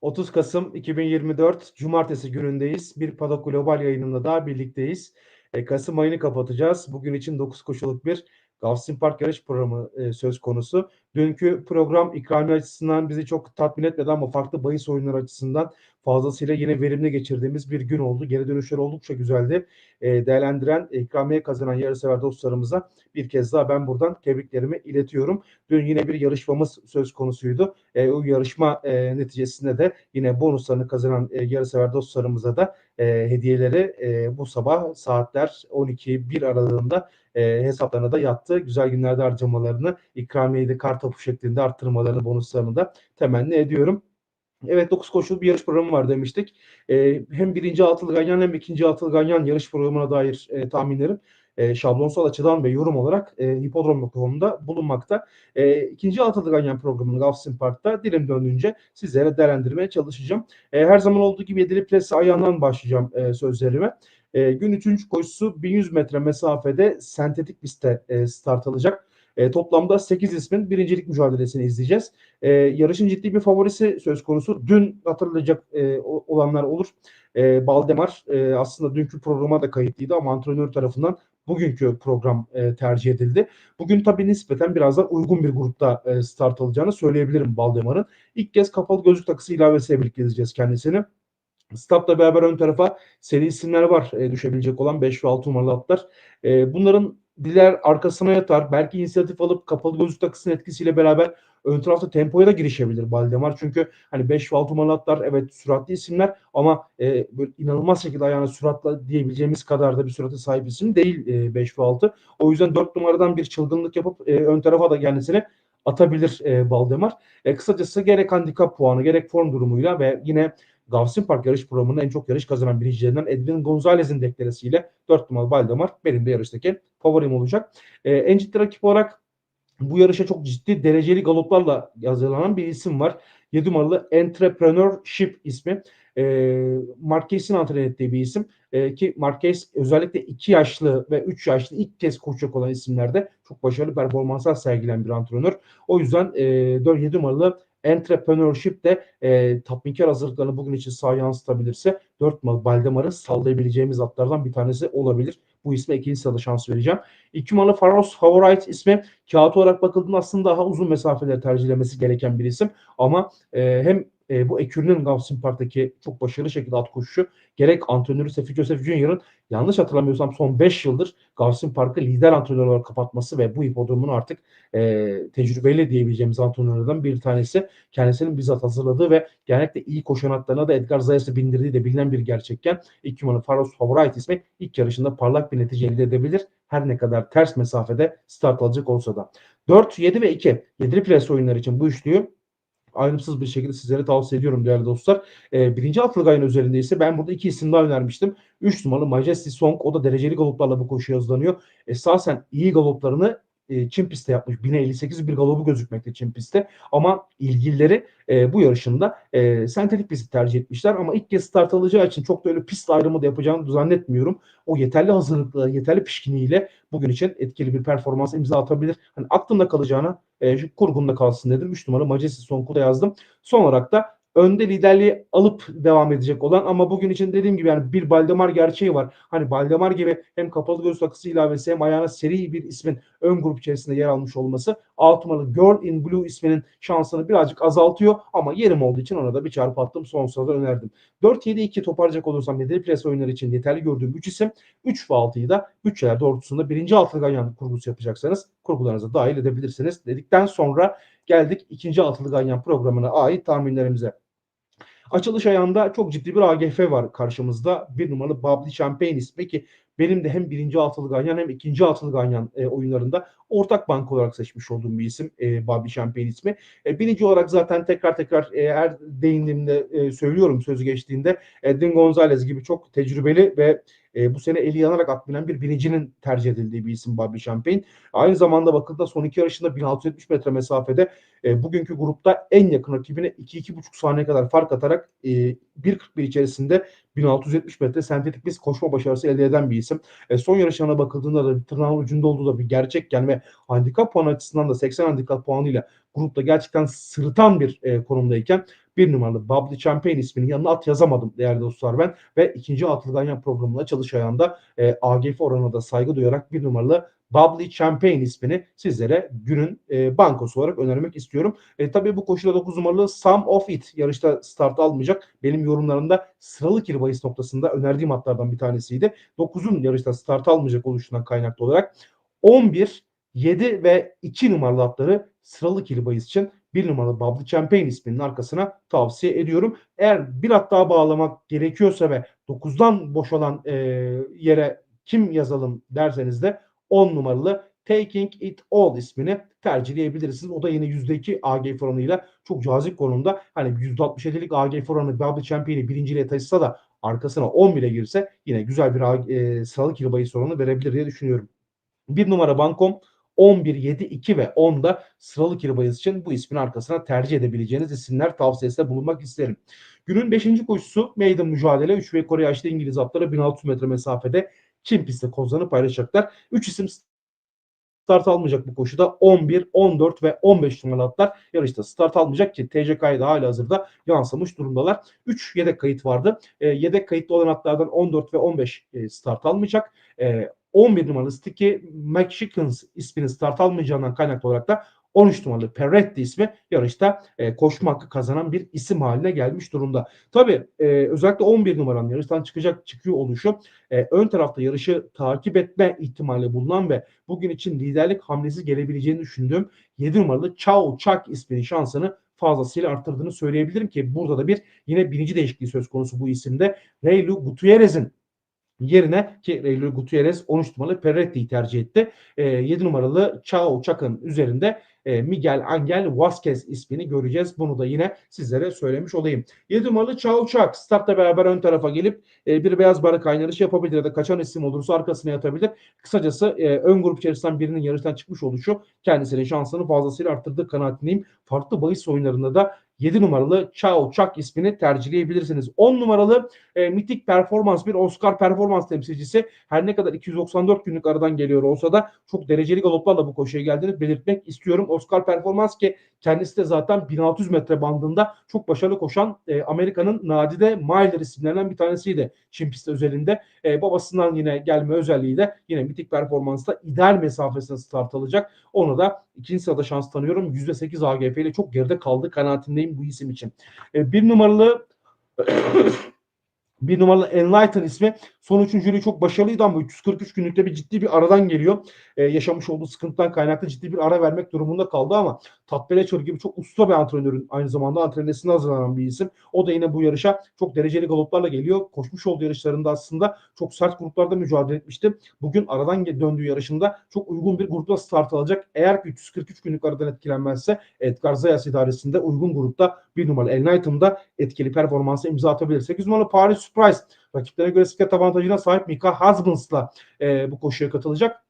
30 Kasım 2024 Cumartesi günündeyiz. Bir Paddock Global yayınında daha birlikteyiz. E, Kasım ayını kapatacağız. Bugün için 9 koşuluk bir Gulfstream Park yarış programı e, söz konusu. Dünkü program ikramiye açısından bizi çok tatmin etmedi ama farklı bahis oyunları açısından fazlasıyla yine verimli geçirdiğimiz bir gün oldu. Geri dönüşler oldukça güzeldi. E, değerlendiren, ikramiye kazanan yarışsever dostlarımıza bir kez daha ben buradan tebriklerimi iletiyorum. Dün yine bir yarışmamız söz konusuydu. E, o yarışma e, neticesinde de yine bonuslarını kazanan e, yarışsever dostlarımıza da e, hediyeleri e, bu sabah saatler 12-1 aralığında e, hesaplarına da yattı. Güzel günlerde harcamalarını, ikramiyeyi de kar topu şeklinde arttırmalarını, bonuslarını da temenni ediyorum. Evet 9 koşulu bir yarış programı var demiştik. E, hem birinci altılı ganyan hem ikinci altılı ganyan yarış programına dair e, tahminlerim e, şablonsal açıdan ve yorum olarak e, hipodrom.com'da bulunmakta. E, ikinci altılı ganyan programını Gulfstream Park'ta dilim döndüğünce sizlere değerlendirmeye çalışacağım. E, her zaman olduğu gibi yedili plase ayağından başlayacağım e, sözlerime. E, gün üçüncü koşusu 1100 metre mesafede sentetik pistte e, start alacak. E, toplamda 8 ismin birincilik mücadelesini izleyeceğiz. E, yarışın ciddi bir favorisi söz konusu. Dün hatırlayacak e, olanlar olur. E, Baldemar e, aslında dünkü programa da kayıtlıydı ama antrenör tarafından bugünkü program e, tercih edildi. Bugün tabii nispeten biraz daha uygun bir grupta e, start alacağını söyleyebilirim Baldemar'ın. İlk kez kapalı gözlük takısı ilavesiyle birlikte izleyeceğiz kendisini. Startla beraber ön tarafa seri isimler var e, düşebilecek olan 5 ve 6 numaralı atlar. E, bunların diler arkasına yatar. Belki inisiyatif alıp kapalı gözlük takısının etkisiyle beraber ön tarafta tempoya da girişebilir Baldemar. Çünkü hani 5 ve 6 numaralı atlar evet süratli isimler ama e, böyle inanılmaz şekilde ayağına süratla diyebileceğimiz kadar da bir sürate sahip isim değil e, 5 ve 6. O yüzden 4 numaradan bir çılgınlık yapıp e, ön tarafa da kendisini atabilir e, Baldemar. E, kısacası gerek handikap puanı gerek form durumuyla ve yine Gavsin Park yarış programında en çok yarış kazanan binicilerinden Edwin Gonzalez'in deklaresiyle 4 numaralı Baldemar benim de yarıştaki favorim olacak. E, en ciddi rakip olarak bu yarışa çok ciddi dereceli galoplarla hazırlanan bir isim var. 7 numaralı Entrepreneurship ismi. E, Marquez'in antren ettiği bir isim. E, ki Marquez özellikle 2 yaşlı ve 3 yaşlı ilk kez koşacak olan isimlerde çok başarılı performanslar sergilen bir antrenör. O yüzden e, 7 numaralı Entrepreneurship de e, tatminkar hazırlıklarını bugün için sağ yansıtabilirse 4 numaralı Baldemar'ı sallayabileceğimiz atlardan bir tanesi olabilir. Bu isme ikinci sırada şans vereceğim. İki numaralı Faros Favorite ismi kağıt olarak bakıldığında aslında daha uzun mesafeler tercihlemesi gereken bir isim. Ama e, hem e, bu Ekür'ün Gulfstream Park'taki çok başarılı şekilde at koşuşu gerek antrenörü Sefi Joseph Junior'ın yanlış hatırlamıyorsam son 5 yıldır Gulfstream Park'ı lider antrenör olarak kapatması ve bu hipodromun artık e, tecrübeyle diyebileceğimiz antrenörlerden bir tanesi. Kendisinin bizzat hazırladığı ve genellikle iyi koşan atlarına da Edgar Zayas'ı bindirdiği de bilinen bir gerçekken ilk numaralı Faros Favorite ismi ilk yarışında parlak bir netice elde edebilir. Her ne kadar ters mesafede start alacak olsa da. 4, 7 ve 2. 7'li pres oyunları için bu üçlüyü ayrımsız bir şekilde sizlere tavsiye ediyorum değerli dostlar. E, birinci atlık ayın üzerinde ise ben burada iki isim daha önermiştim. 3 numaralı Majesty Song o da dereceli galoplarla bu koşuya hızlanıyor. Esasen iyi galoplarını e, Çin pistte yapmış. 1058 bir galobu gözükmekte Çin pistte. Ama ilgilileri e, bu yarışında e, sentetik pisti tercih etmişler. Ama ilk kez start alacağı için çok da öyle pist ayrımı da yapacağını zannetmiyorum. O yeterli hazırlıkla, yeterli pişkinliğiyle bugün için etkili bir performans imza atabilir. Hani aklımda kalacağına e, kurgumda kalsın dedim. 3 numara Majesty Song'u da yazdım. Son olarak da önde liderliği alıp devam edecek olan ama bugün için dediğim gibi yani bir Baldemar gerçeği var. Hani Baldemar gibi hem kapalı göz takısı ilavesi hem ayağına seri bir ismin ön grup içerisinde yer almış olması alt numaralı Girl in Blue isminin şansını birazcık azaltıyor ama yerim olduğu için ona da bir çarpı attım son sırada önerdim. 4-7-2 toparlayacak olursam yedili pres oyunları için yeterli gördüğüm 3 isim 3 ve 6'yı da bütçeler doğrultusunda birinci altılı ganyan kurgusu yapacaksanız kurgularınıza dahil edebilirsiniz dedikten sonra geldik ikinci altılı ganyan programına ait tahminlerimize. Açılış ayağında çok ciddi bir AGF var karşımızda. Bir numaralı Bubbly Champagne ismi ki benim de hem birinci altılı ganyan hem ikinci altılı ganyan e, oyunlarında ortak bank olarak seçmiş olduğum bir isim e, Bobby Champagne ismi. E, birinci olarak zaten tekrar tekrar e, her değindiğimde e, söylüyorum sözü geçtiğinde Edwin Gonzalez gibi çok tecrübeli ve e, bu sene eli yanarak at bir binicinin tercih edildiği bir isim Bobby Champagne. Aynı zamanda bakıldığında son iki yarışında 1670 metre mesafede e, bugünkü grupta en yakın rakibine 2-2,5 saniye kadar fark atarak e, 1.41 içerisinde 1670 metre sentetik bir koşma başarısı elde eden bir isim. E, son yarışlarına bakıldığında da tırnağın ucunda olduğu da bir gerçekken ve handikap puanı açısından da 80 handikap puanıyla grupta gerçekten sırıtan bir e, konumdayken bir numaralı Bubbly Champagne isminin yanına at yazamadım değerli dostlar ben ve ikinci altılı ganyan programında çalış ayağında e, AGF oranına da saygı duyarak bir numaralı Bubbly Champagne ismini sizlere günün e, bankosu olarak önermek istiyorum. E, tabii bu koşuda 9 numaralı Some of It yarışta start almayacak. Benim yorumlarımda sıralı kiri bahis noktasında önerdiğim atlardan bir tanesiydi. 9'un yarışta start almayacak oluşundan kaynaklı olarak 11, 7 ve 2 numaralı atları sıralı kiri bahis için bir numaralı Bubbly Champagne isminin arkasına tavsiye ediyorum. Eğer bir at daha bağlamak gerekiyorsa ve 9'dan boşalan e, yere kim yazalım derseniz de 10 numaralı Taking It All ismini tercihleyebilirsiniz. O da yine %2 AG oranıyla çok cazip konumda. Hani %67'lik AG oranı Bobby Champion'i birinciliğe taşısa da arkasına 11'e girse yine güzel bir e, sıralı kilo bahis oranı verebilir diye düşünüyorum. Bir numara Bankom 11, 7, 2 ve 10'da sıralı kirbayız için bu ismin arkasına tercih edebileceğiniz isimler tavsiyesinde bulunmak isterim. Günün 5. koşusu meydan mücadele. 3 ve Kore yaşlı İngiliz atları 1600 metre mesafede Çin pistte kozlarını paylaşacaklar. 3 isim start almayacak bu koşuda 11, 14 ve 15 numaralı atlar yarışta start almayacak ki TCK'ya da hala hazırda yansımış durumdalar. 3 yedek kayıt vardı. E, yedek kayıtlı olan atlardan 14 ve 15 e, start almayacak. E, 11 numaralı Sticky McShickens ismini start almayacağından kaynaklı olarak da 13 numaralı Perretti ismi yarışta e, koşma hakkı kazanan bir isim haline gelmiş durumda. Tabi e, özellikle 11 numaranın yarıştan çıkacak çıkıyor oluşu e, ön tarafta yarışı takip etme ihtimali bulunan ve bugün için liderlik hamlesi gelebileceğini düşündüğüm 7 numaralı Chao Chak isminin şansını fazlasıyla arttırdığını söyleyebilirim ki burada da bir yine birinci değişikliği söz konusu bu isimde. Reylu Gutierrez'in yerine ki Reylu Gutierrez 13 numaralı Perretti'yi tercih etti. E, 7 numaralı Chao Chak'ın üzerinde e, Miguel Angel Vasquez ismini göreceğiz. Bunu da yine sizlere söylemiş olayım. 7 numaralı Chao Chak startla beraber ön tarafa gelip e, bir beyaz barı kaynarışı yapabilir ya da kaçan isim olursa arkasına yatabilir. Kısacası e, ön grup içerisinden birinin yarıştan çıkmış oluşu kendisinin şansını fazlasıyla arttırdığı kanaatindeyim. Farklı bahis oyunlarında da 7 numaralı Chao Chak ismini tercihleyebilirsiniz. 10 numaralı e, mitik performans bir Oscar performans temsilcisi her ne kadar 294 günlük aradan geliyor olsa da çok dereceli galoplarla bu koşuya geldiğini belirtmek istiyorum. Oscar performans ki kendisi de zaten 1600 metre bandında çok başarılı koşan e, Amerika'nın nadide Miler isimlerinden bir tanesiydi Çin pisti özelinde. E, babasından yine gelme özelliğiyle yine mitik performansta ideal mesafesine start alacak. Onu da ikinci sırada şans tanıyorum. %8 AGF ile çok geride kaldı kanaatindeyim bu isim için. E, bir numaralı bir numaralı Enlighten ismi son üçüncülüğü çok başarılıydı ama 343 günlükte bir ciddi bir aradan geliyor. Ee, yaşamış olduğu sıkıntıdan kaynaklı ciddi bir ara vermek durumunda kaldı ama Tatbeleçör gibi çok usta bir antrenörün aynı zamanda antrenöresine hazırlanan bir isim. O da yine bu yarışa çok dereceli galoplarla geliyor. Koşmuş olduğu yarışlarında aslında çok sert gruplarda mücadele etmişti. Bugün aradan döndüğü yarışında çok uygun bir grupta start alacak. Eğer ki 343 günlük aradan etkilenmezse Edgar Zayas idaresinde uygun grupta bir numaralı Enlighten'da etkili performansı imza atabilir. 8 numaralı Paris Surprise rakiplerine göre bisiklet avantajına sahip Mika Husbands'la e, bu koşuya katılacak.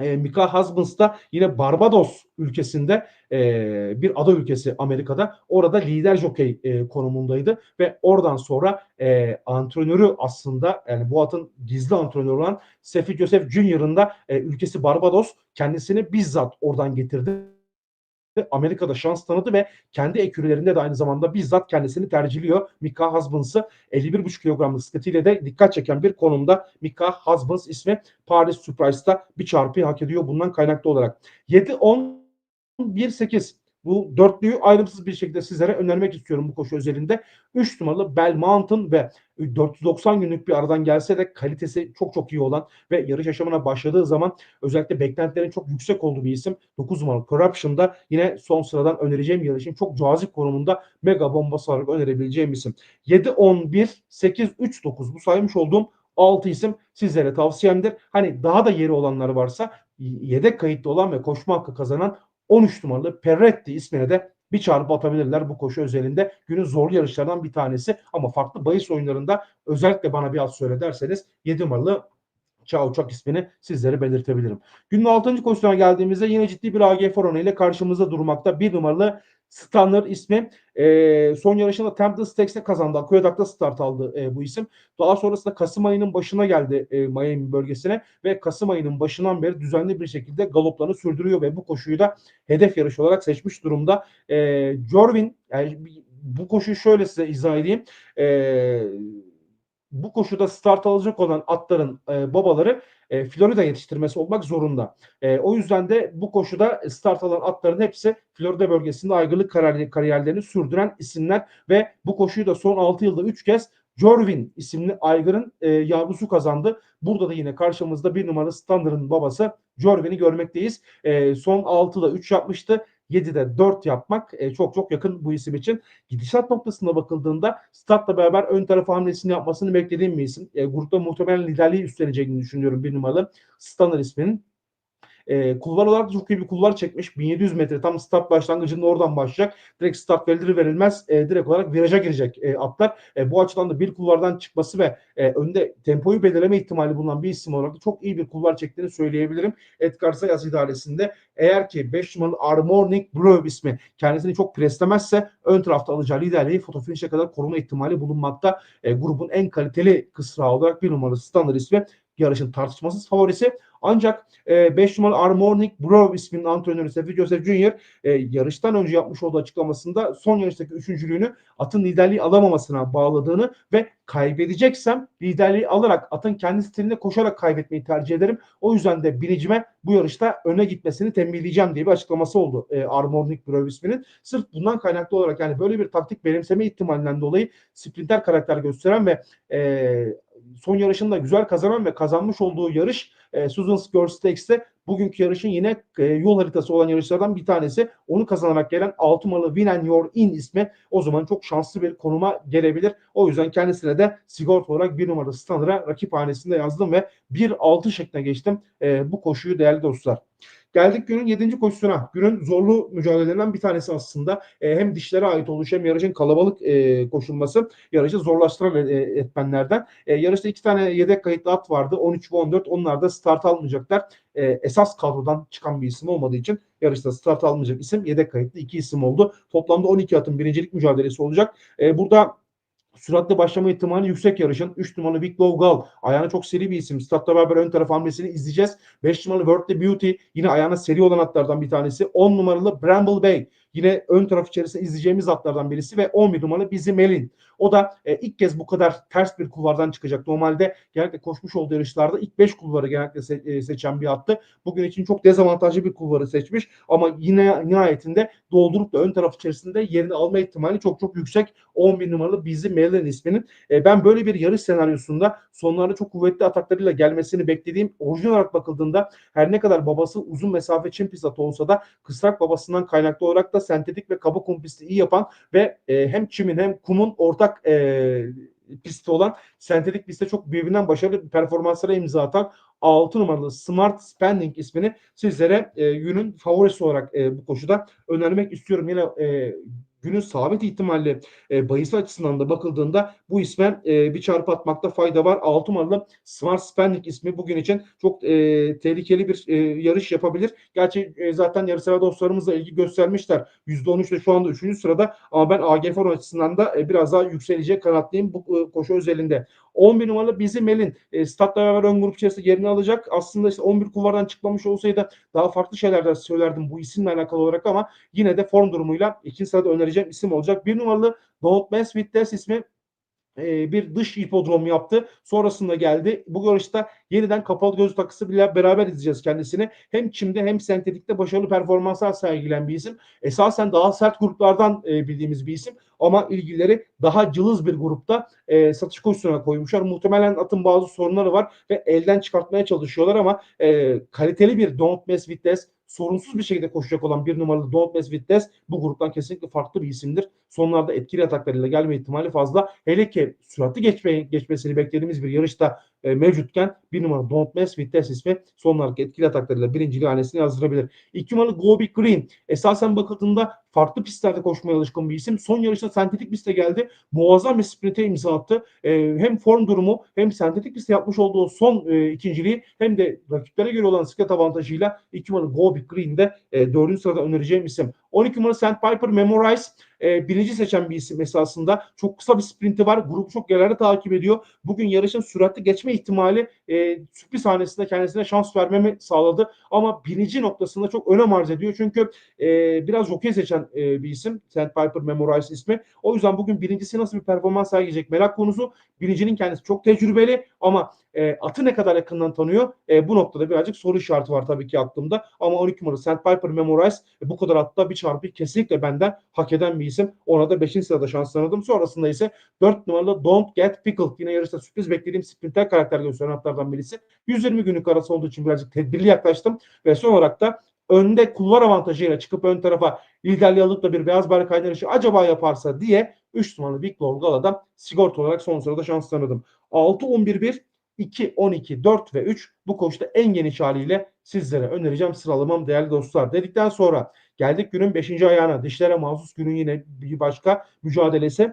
E, Mika Husbands da yine Barbados ülkesinde e, bir ada ülkesi Amerika'da. Orada lider jokey e, konumundaydı ve oradan sonra e, antrenörü aslında yani bu atın gizli antrenörü olan Sefi Joseph Junior'ın da e, ülkesi Barbados kendisini bizzat oradan getirdi Amerika'da şans tanıdı ve kendi ekürlerinde de aynı zamanda bizzat kendisini tercihliyor. Mika Husbands'ı 51,5 kilogramlık bisikletiyle de dikkat çeken bir konumda Mika Husbands ismi Paris Surprise'da bir çarpıyı hak ediyor bundan kaynaklı olarak. 7-10 1-8 bu dörtlüyü ayrımsız bir şekilde sizlere önermek istiyorum bu koşu özelinde. 3 numaralı Bell Mountain ve 490 günlük bir aradan gelse de kalitesi çok çok iyi olan ve yarış yaşamına başladığı zaman özellikle beklentilerin çok yüksek olduğu bir isim. 9 numaralı Corruption'da yine son sıradan önereceğim yarışın çok cazip konumunda mega bomba olarak önerebileceğim isim. 7 11 8 3 9 bu saymış olduğum 6 isim sizlere tavsiyemdir. Hani daha da yeri olanlar varsa yedek kayıtlı olan ve koşma hakkı kazanan 13 numaralı Perretti ismine de bir çarpı atabilirler bu koşu özelinde. Günün zorlu yarışlarından bir tanesi ama farklı bahis oyunlarında özellikle bana bir az söyle derseniz 7 numaralı Çağ Uçak ismini sizlere belirtebilirim. Günün 6. koşusuna geldiğimizde yine ciddi bir AG Forone ile karşımızda durmakta. Bir numaralı Stunner ismi. E, son yarışında Tempton Stakes'te kazandı. Aqueduct'ta start aldı e, bu isim. Daha sonrasında Kasım ayının başına geldi e, Miami bölgesine ve Kasım ayının başından beri düzenli bir şekilde galoplarını sürdürüyor ve bu koşuyu da hedef yarış olarak seçmiş durumda. E, Jorvin yani bu koşuyu şöyle size izah edeyim. E, bu koşuda start alacak olan atların e, babaları e, Florida yetiştirmesi olmak zorunda. E, o yüzden de bu koşuda start alan atların hepsi Florida bölgesinde aygırlık kariyer, kariyerlerini sürdüren isimler ve bu koşuyu da son 6 yılda 3 kez Jorvin isimli aygırın e, yavrusu kazandı. Burada da yine karşımızda bir numaralı Standard'ın babası Jorvin'i görmekteyiz. E, son 6'da 3 yapmıştı. 7'de 4 yapmak e, çok çok yakın bu isim için. Gidişat noktasında bakıldığında Stat'la beraber ön tarafı hamlesini yapmasını beklediğim bir isim. E, grupta muhtemelen liderliği üstleneceğini düşünüyorum bir numaralı Stanner isminin. E, kulvar olarak çok iyi bir kulvar çekmiş. 1700 metre tam start başlangıcında oradan başlayacak. Direkt start verilir verilmez e, direkt olarak viraja girecek e, atlar. E, bu açıdan da bir kulvardan çıkması ve e, önde tempoyu belirleme ihtimali bulunan bir isim olarak da çok iyi bir kulvar çektiğini söyleyebilirim. Edgar Sayas idaresinde eğer ki 5 numaralı Armorning Brew ismi kendisini çok preslemezse ön tarafta alacağı liderliği fotofinişe kadar koruma ihtimali bulunmakta. E, grubun en kaliteli kısrağı olarak bir numaralı standart ismi yarışın tartışmasız favorisi. Ancak 5 e, numaralı Armornik Brov isminin antrenörü Sefi Joseph Junior e, yarıştan önce yapmış olduğu açıklamasında son yarıştaki üçüncülüğünü atın liderliği alamamasına bağladığını ve kaybedeceksem liderliği alarak atın kendi stilinde koşarak kaybetmeyi tercih ederim. O yüzden de binicime bu yarışta öne gitmesini tembihleyeceğim diye bir açıklaması oldu e, Armornik Brov isminin. Sırf bundan kaynaklı olarak yani böyle bir taktik benimseme ihtimalinden dolayı sprinter karakter gösteren ve e, son yarışında güzel kazanan ve kazanmış olduğu yarış e, Susan Girl bugünkü yarışın yine e, yol haritası olan yarışlardan bir tanesi. Onu kazanarak gelen 6 numaralı Win Your In ismi o zaman çok şanslı bir konuma gelebilir. O yüzden kendisine de sigorta olarak bir numaralı Stunner'a rakip hanesinde yazdım ve 1-6 şekline geçtim e, bu koşuyu değerli dostlar. Geldik günün 7. koşusuna. Günün zorlu mücadelelerinden bir tanesi aslında. E, hem dişlere ait oluş hem yarışın kalabalık e, koşulması yarışı zorlaştıran e, etmenlerden. E, yarışta iki tane yedek kayıtlı at vardı. 13 ve 14. Onlar da start almayacaklar. E, esas kadrodan çıkan bir isim olmadığı için yarışta start almayacak isim yedek kayıtlı iki isim oldu. Toplamda 12 atın birincilik mücadelesi olacak. E, burada süratle başlama ihtimali yüksek yarışın. 3 numaralı Big Low Gal. Ayağına çok seri bir isim. Statla beraber ön taraf hamlesini izleyeceğiz. 5 numaralı World the Beauty. Yine ayağına seri olan atlardan bir tanesi. 10 numaralı Bramble Bay. Yine ön taraf içerisinde izleyeceğimiz atlardan birisi ve 11 numaralı Bizim Melin. O da e, ilk kez bu kadar ters bir kulvardan çıkacak. Normalde genellikle koşmuş olduğu yarışlarda ilk 5 kulvarı genellikle se- e, seçen bir attı. Bugün için çok dezavantajlı bir kulvarı seçmiş ama yine nihayetinde doldurup da ön taraf içerisinde yerini alma ihtimali çok çok yüksek. 11 numaralı Bizim Melin isminin. E, ben böyle bir yarış senaryosunda sonlarda çok kuvvetli ataklarıyla gelmesini beklediğim orijinal olarak bakıldığında her ne kadar babası uzun mesafe çim pisatı olsa da kısrak babasından kaynaklı olarak da sentetik ve kaba kum pisti iyi yapan ve e, hem çimin hem kumun ortak e, pisti olan sentetik pistte çok birbirinden başarılı performanslara imza atan 6 numaralı Smart Spending ismini sizlere e, günün favorisi olarak e, bu koşuda önermek istiyorum. Yine e, günün sabit ihtimalli e, bahis açısından da bakıldığında bu isme e, bir çarpı atmakta fayda var. 6 numaralı Smart Spending ismi bugün için çok e, tehlikeli bir e, yarış yapabilir. Gerçi e, zaten yarışsever dostlarımızla ilgi göstermişler. %13 ile şu anda 3. sırada ama ben AG Forum açısından da e, biraz daha yükselecek kanatlıyım bu e, koşu özelinde. 11 numaralı bizim elin e, statla beraber ön grup içerisinde yerini alacak. Aslında işte 11 kulvardan çıkmamış olsaydı daha farklı şeyler de söylerdim bu isimle alakalı olarak ama yine de form durumuyla ikinci sırada önereceğim isim olacak. Bir numaralı With This ismi e, bir dış hipodrom yaptı. Sonrasında geldi. Bu yarışta yeniden kapalı göz takısı bile beraber izleyeceğiz kendisini. Hem çimde hem sentetikte başarılı performanslar sergilen bir isim. Esasen daha sert gruplardan e, bildiğimiz bir isim. Ama ilgileri daha cılız bir grupta e, satış koşusuna koymuşlar. Muhtemelen atın bazı sorunları var ve elden çıkartmaya çalışıyorlar ama e, kaliteli bir Don't Mess With This sorunsuz bir şekilde koşacak olan bir numaralı Don't Mess With This bu gruptan kesinlikle farklı bir isimdir. Sonlarda etkili ataklarıyla gelme ihtimali fazla. Hele ki süratli geçme, geçmesini beklediğimiz bir yarışta e, mevcutken bir numara Don't Mess With This ismi sonlarki etkili ataklarıyla birinciliği hanesine yazdırabilir. İki numaralı Go Big Green esasen bakıldığında farklı pistlerde koşmaya alışkın bir isim. Son yarışta sentetik piste geldi. Muazzam bir sprinte imza attı. E, hem form durumu hem sentetik pistte yapmış olduğu son e, ikinciliği hem de rakiplere göre olan bisiklet avantajıyla 2 numaralı Go Big Green'de e, 4. sırada önereceğim isim. 12 numaralı Sandpiper Memorize e, birinci seçen bir isim esasında. Çok kısa bir sprinti var. Grubu çok yerlerde takip ediyor. Bugün yarışın süratli geçme ihtimali e, sürpriz hanesinde kendisine şans vermemi sağladı. Ama birinci noktasında çok önem arz ediyor. Çünkü e, biraz jockey seçen e, bir isim. Sandpiper Memorize ismi. O yüzden bugün birincisi nasıl bir performans sergileyecek merak konusu. Birincinin kendisi çok tecrübeli ama e, atı ne kadar yakından tanıyor? E, bu noktada birazcık soru işareti var tabii ki aklımda. Ama 12 numaralı Sandpiper Memorize e, bu kadar atta bir çarpı kesinlikle benden hak eden bir isim. Ona da 5. sırada şans tanıdım. Sonrasında ise 4 numaralı Don't Get Pickled. Yine yarışta sürpriz beklediğim sprinter karakter gösteren atlardan birisi. 120 günlük arası olduğu için birazcık tedbirli yaklaştım. Ve son olarak da önde kulvar avantajıyla çıkıp ön tarafa liderliği alıp da bir beyaz bayrak kaydırışı acaba yaparsa diye 3 numaralı Big Lord Gala'dan sigorta olarak son sırada şans tanıdım. 6-11-1 2, 12, 4 ve 3 bu koşuda en geniş haliyle sizlere önereceğim sıralamam değerli dostlar. Dedikten sonra geldik günün 5. ayağına. Dişlere mahsus günün yine bir başka mücadelesi.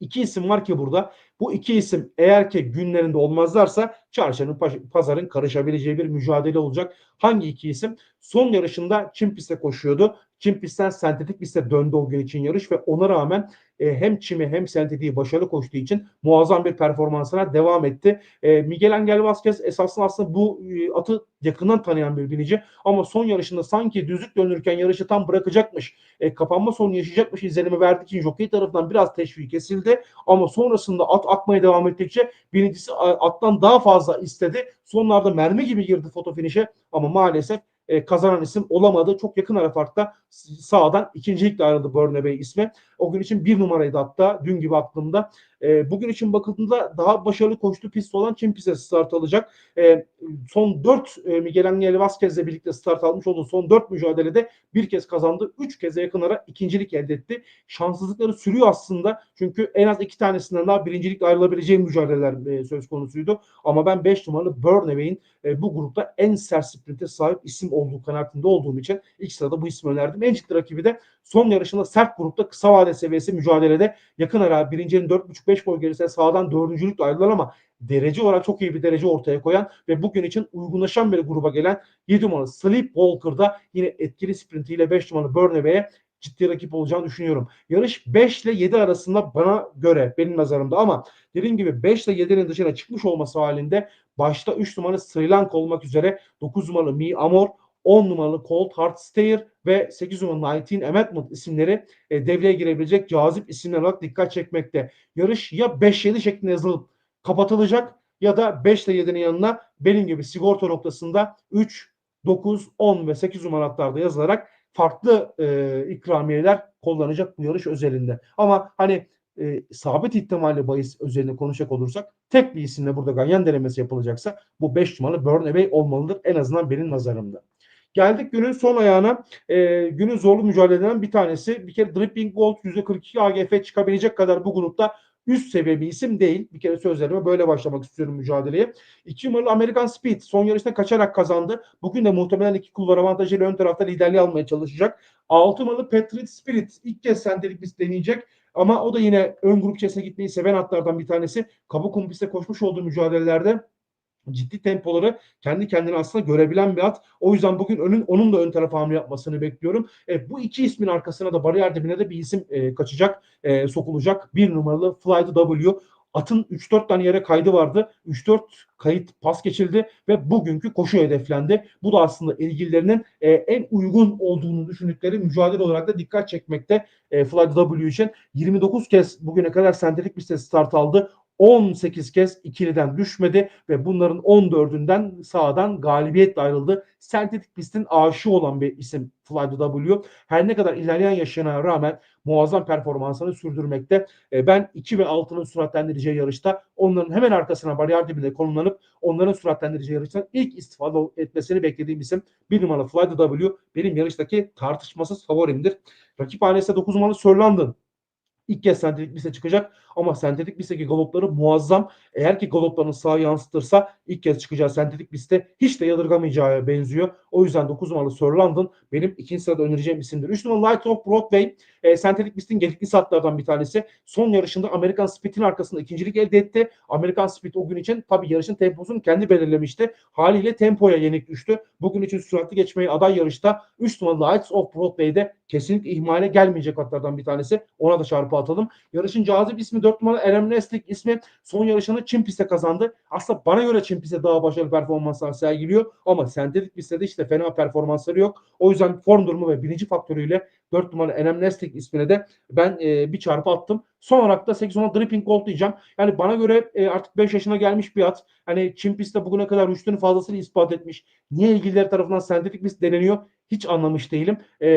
İki isim var ki burada. Bu iki isim eğer ki günlerinde olmazlarsa çarşının pazarın karışabileceği bir mücadele olacak. Hangi iki isim? Son yarışında Çin pistte koşuyordu. Çin pistten sentetik piste döndü o gün için yarış ve ona rağmen e, hem çimi hem sentetiği başarılı koştuğu için muazzam bir performansına devam etti. E, Miguel Angel Vazquez esasında aslında bu e, atı yakından tanıyan bir binici ama son yarışında sanki düzlük dönürken yarışı tam bırakacakmış, e, kapanma sorunu yaşayacakmış izlenimi verdiği için jockey tarafından biraz teşvik kesildi ama sonrasında at akmaya devam ettikçe birincisi attan daha fazla istedi. Sonlarda mermi gibi girdi foto finişe ama maalesef e, kazanan isim olamadı. Çok yakın ara farkta sağdan ikincilikle ayrıldı Burnley ismi. O gün için bir numaraydı hatta dün gibi aklımda. E, bugün için bakıldığında daha başarılı koştu pist olan Çin pistte start alacak. E, son 4 e, Miguel Angel Vazquez'le birlikte start almış olduğu son 4 mücadelede bir kez kazandı. 3 keze yakın ara ikincilik elde etti. Şanssızlıkları sürüyor aslında. Çünkü en az iki tanesinden daha birincilikle ayrılabileceği mücadeleler e, söz konusuydu. Ama ben 5 numaralı Burnley'in e, bu grupta en sert sprinte sahip isim olduğu kanaatinde olduğum için ilk sırada bu ismi önerdim. En ciddi rakibi de son yarışında sert grupta kısa vade seviyesi mücadelede yakın ara birincinin 4.5-5 boy gerisine sağdan dördüncülükle ayrılan ama derece olarak çok iyi bir derece ortaya koyan ve bugün için uygunlaşan bir gruba gelen 7 numaralı Sleepwalker'da yine etkili sprintiyle 5 numaralı Burnley'e ciddi rakip olacağını düşünüyorum. Yarış 5 ile 7 arasında bana göre benim nazarımda ama dediğim gibi 5 ile 7'nin dışına çıkmış olması halinde başta 3 numaralı Sri Lanka olmak üzere 9 numaralı Mi Amor 10 numaralı Colt Heart Stayer ve 8 numaralı 19 Amendment isimleri e, devreye girebilecek cazip isimler olarak dikkat çekmekte. Yarış ya 5-7 şeklinde yazılıp kapatılacak ya da 5 ile 7'nin yanına benim gibi sigorta noktasında 3, 9, 10 ve 8 numaralarda yazılarak farklı e, ikramiyeler kullanacak bu yarış özelinde. Ama hani e, sabit ihtimalle bahis özelinde konuşacak olursak tek bir isimle burada ganyan denemesi yapılacaksa bu 5 numaralı Burnaway olmalıdır en azından benim nazarımda. Geldik günün son ayağına. E, günün zorlu mücadelelerinden bir tanesi. Bir kere Dripping Gold %42 AGF çıkabilecek kadar bu grupta üst seviye bir isim değil. Bir kere sözlerime böyle başlamak istiyorum mücadeleye. İki numaralı American Speed son yarışta kaçarak kazandı. Bugün de muhtemelen iki kulvar avantajıyla ön tarafta liderliği almaya çalışacak. Altı numaralı Patriot Spirit ilk kez sentelik pist deneyecek. Ama o da yine ön grup içerisine gitmeyi seven atlardan bir tanesi. Kabuk pistte koşmuş olduğu mücadelelerde ciddi tempoları kendi kendine aslında görebilen bir at. O yüzden bugün önün onun da ön tarafa hamle yapmasını bekliyorum. E, bu iki ismin arkasına da bariyer dibine de bir isim e, kaçacak, e, sokulacak. Bir numaralı Fly W. Atın 3-4 tane yere kaydı vardı. 3-4 kayıt pas geçildi ve bugünkü koşu hedeflendi. Bu da aslında ilgililerinin e, en uygun olduğunu düşündükleri mücadele olarak da dikkat çekmekte. E, Fly W için 29 kez bugüne kadar sentetik pistte start aldı. 18 kez ikiliden düşmedi ve bunların 14'ünden sağdan galibiyetle ayrıldı. Sentetik pistin aşığı olan bir isim Fly W. Her ne kadar ilerleyen yaşına rağmen muazzam performansını sürdürmekte. E, ben 2 ve 6'nın süratlendireceği yarışta onların hemen arkasına bariyer dibinde konumlanıp onların süratlendireceği yarıştan ilk istifade etmesini beklediğim isim bir numaralı Fly W. Benim yarıştaki tartışmasız favorimdir. Rakip hanesinde 9 numaralı Sir London ilk kez sentetik piste çıkacak. Ama sentetik pistteki galopları muazzam. Eğer ki galoplarını sağa yansıtırsa ilk kez çıkacağı sentetik pistte hiç de yadırgamayacağı benziyor. O yüzden 9 numaralı Sir London benim ikinci sırada önereceğim isimdir. 3 numaralı Light of Broadway e, sentetik pistin gedikli satlardan bir tanesi. Son yarışında American Speed'in arkasında ikincilik elde etti. American Speed o gün için tabii yarışın temposunu kendi belirlemişti. Haliyle tempoya yenik düştü. Bugün için süratli geçmeyi aday yarışta 3 numaralı Lights of Broadway'de kesinlikle ihmale gelmeyecek atlardan bir tanesi. Ona da çarpı atalım. Yarışın cazip ismi 4 numaralı Eren Neslik ismi son yarışını Çin pistte kazandı. Aslında bana göre Çin pistte daha başarılı performanslar sergiliyor ama sentetik pistte de işte fena performansları yok. O yüzden form durumu ve birinci faktörüyle 4 numaralı Enem Neslik ismine de ben e, bir çarpı attım. Son olarak da 8 numaralı Dripping Gold diyeceğim. Yani bana göre e, artık 5 yaşına gelmiş bir at. Hani Çin pistte bugüne kadar rüştünü fazlasıyla ispat etmiş. Niye ilgililer tarafından sentetik pist deneniyor? Hiç anlamış değilim. E,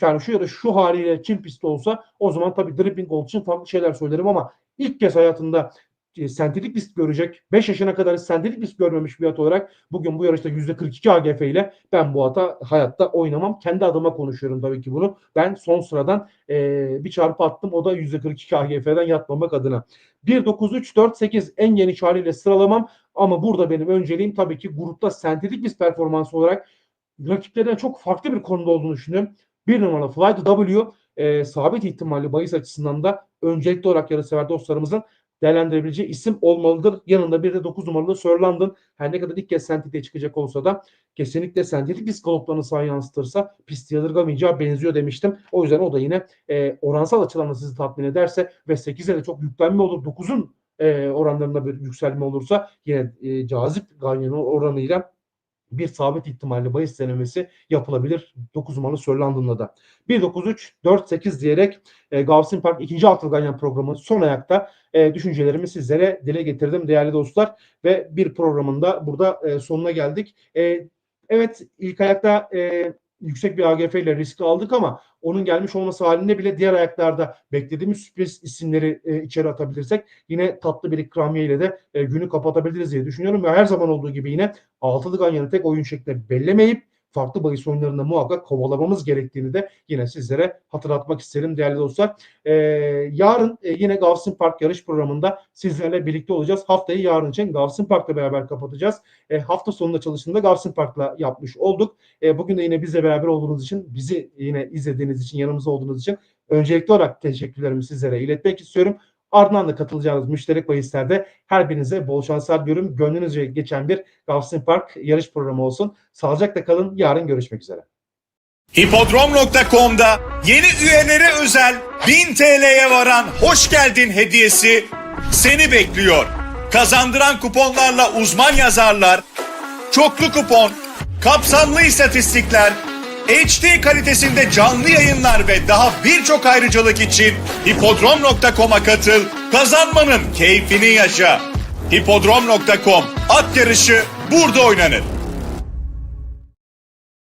yani şu ya da şu haliyle Çin pistte olsa o zaman tabii Dripping Gold için farklı şeyler söylerim ama ilk kez hayatında e, sentetik pist görecek. 5 yaşına kadar sentetik pist görmemiş bir at olarak bugün bu yarışta %42 AGF ile ben bu ata hayatta oynamam. Kendi adıma konuşuyorum tabii ki bunu. Ben son sıradan e, bir çarpı attım. O da %42 AGF'den yatmamak adına. 1, 9, 3, 4, 8 en geniş haliyle sıralamam. Ama burada benim önceliğim tabii ki grupta sentetik pist performansı olarak rakiplerden çok farklı bir konuda olduğunu düşünüyorum. Bir numaralı to W e, sabit ihtimalli bahis açısından da öncelikli olarak yarışsever dostlarımızın değerlendirebileceği isim olmalıdır. Yanında bir de 9 numaralı Sir London her ne kadar ilk kez sentetikte çıkacak olsa da kesinlikle sentetik pist galoplarını sağa yansıtırsa pisti yadırgamayacağı benziyor demiştim. O yüzden o da yine e, oransal açıdan da sizi tatmin ederse ve 8'e de çok yüklenme olur. 9'un e, oranlarında bir yükselme olursa yine e, cazip ganyanın oranıyla bir sabit ihtimalle bahis denemesi yapılabilir 9 numaralı Sir London'la da. 1-9-3-4-8 diyerek e, Gavsin Park 2. Altın Ganyan programı son ayakta e, düşüncelerimi sizlere dile getirdim değerli dostlar ve bir programın da burada e, sonuna geldik. E, evet ilk ayakta e, yüksek bir AGF ile riski aldık ama onun gelmiş olması halinde bile diğer ayaklarda beklediğimiz sürpriz isimleri e, içeri atabilirsek yine tatlı bir ikramiye ile de e, günü kapatabiliriz diye düşünüyorum. Ve her zaman olduğu gibi yine altılı ganyanı tek oyun şeklinde bellemeyip farklı bahis oyunlarında muhakkak kovalamamız gerektiğini de yine sizlere hatırlatmak isterim değerli dostlar. Ee, yarın e, yine Gavsin Park yarış programında sizlerle birlikte olacağız. Haftayı yarın için Gavsin Park'la beraber kapatacağız. E, hafta sonunda çalıştığında Gavsin Park'la yapmış olduk. E, bugün de yine bizle beraber olduğunuz için, bizi yine izlediğiniz için, yanımızda olduğunuz için öncelikli olarak teşekkürlerimi sizlere iletmek istiyorum. Ardından da katılacağınız müşterek bahislerde her birinize bol şanslar diliyorum. Gönlünüzce geçen bir Gavsin Park yarış programı olsun. Sağlıcakla kalın. Yarın görüşmek üzere. Hipodrom.com'da yeni üyelere özel 1000 TL'ye varan hoş geldin hediyesi seni bekliyor. Kazandıran kuponlarla uzman yazarlar, çoklu kupon, kapsamlı istatistikler, HD kalitesinde canlı yayınlar ve daha birçok ayrıcalık için hipodrom.com'a katıl, kazanmanın keyfini yaşa. Hipodrom.com at yarışı burada oynanır.